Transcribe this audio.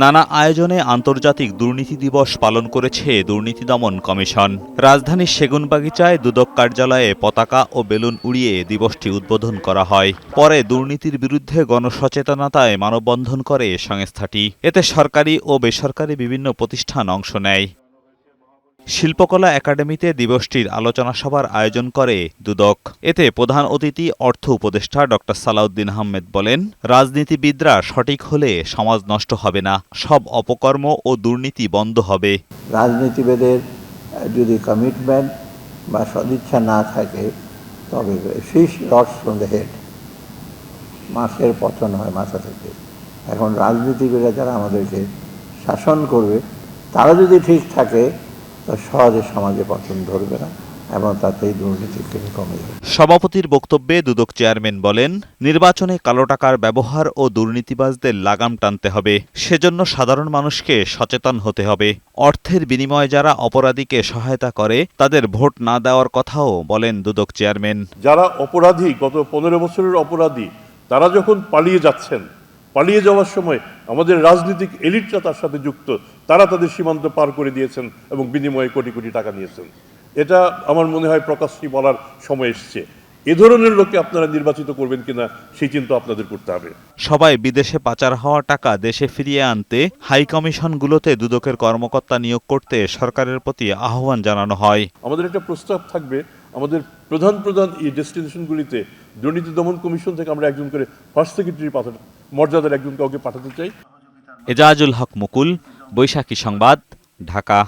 নানা আয়োজনে আন্তর্জাতিক দুর্নীতি দিবস পালন করেছে দুর্নীতি দমন কমিশন। রাজধানীর সেগুনবাগিচায় দুদক কার্যালয়ে পতাকা ও বেলুন উড়িয়ে দিবসটি উদ্বোধন করা হয়। পরে দুর্নীতির বিরুদ্ধে গণসচেতনতায় মানববন্ধন করে সংস্থাটি। এতে সরকারি ও বেসরকারি বিভিন্ন প্রতিষ্ঠান অংশ নেয়। শিল্পকলা একাডেমিতে দিবসটির আলোচনা সভার আয়োজন করে দুদক। এতে প্রধান অতিথি অর্থ উপদেষ্টা ডক্টর সালাউদ্দিন আহমেদ বলেন, রাজনীতিবিদরা সঠিক হলে সমাজ নষ্ট হবে না, সব অপকর্ম ও দুর্নীতি বন্ধ হবে। রাজনীতিবিদের যদি কমিটমেন্ট বা সদিচ্ছা না থাকে, তবে ফিশ রডস ফ্রম মাছের পতন হয় মাথা থেকে। এখন রাজনীতিবিদরা যারা আমাদেরকে শাসন করবে, তারা যদি ঠিক থাকে তো সহজে সমাজে পতন ধরবে না এবং তাতেই দুর্নীতি থেকে কমে যাবে। সভাপতির বক্তব্যে দুদক চেয়ারম্যান বলেন নির্বাচনে কালো টাকার ব্যবহার ও দুর্নীতিবাজদের লাগাম টানতে হবে সেজন্য সাধারণ মানুষকে সচেতন হতে হবে। অর্থের বিনিময়ে যারা অপরাধীকে সহায়তা করে তাদের ভোট না দেওয়ার কথাও বলেন দুদক চেয়ারম্যান। যারা অপরাধী গত পনেরো বছরের অপরাধী তারা যখন পালিয়ে যাচ্ছেন পালিয়ে যাওয়ার সময় আমাদের রাজনৈতিক এলিটরা তার সাথে যুক্ত তারা তাদের সীমান্ত পার করে দিয়েছেন এবং বিনিময়ে কোটি কোটি টাকা নিয়েছেন। এটা আমার মনে হয় প্রকাশ্যে বলার সময় এসছে। এ ধরনের লোককে আপনারা নির্বাচিত করবেন কিনা সেই চিন্তা আপনাদের করতে হবে। সবাই বিদেশে পাচার হওয়া টাকা দেশে ফিরিয়ে আনতে হাই কমিশনগুলোতে দুদকের কর্মকর্তা নিয়োগ করতে সরকারের প্রতি আহ্বান জানানো হয়। আমাদের একটা প্রস্তাব থাকবে আমাদের প্রধান প্রধান এই ডেস্টিনেশনগুলিতে দুর্নীতি দমন কমিশন থেকে আমরা একজন করে ফার্স্ট সেক্রেটারি মর্যাদার একজন কাউকে পাঠাতে চাই। এজাজুল হক মুকুল বৈশাখী সংবাদ ঢাকা।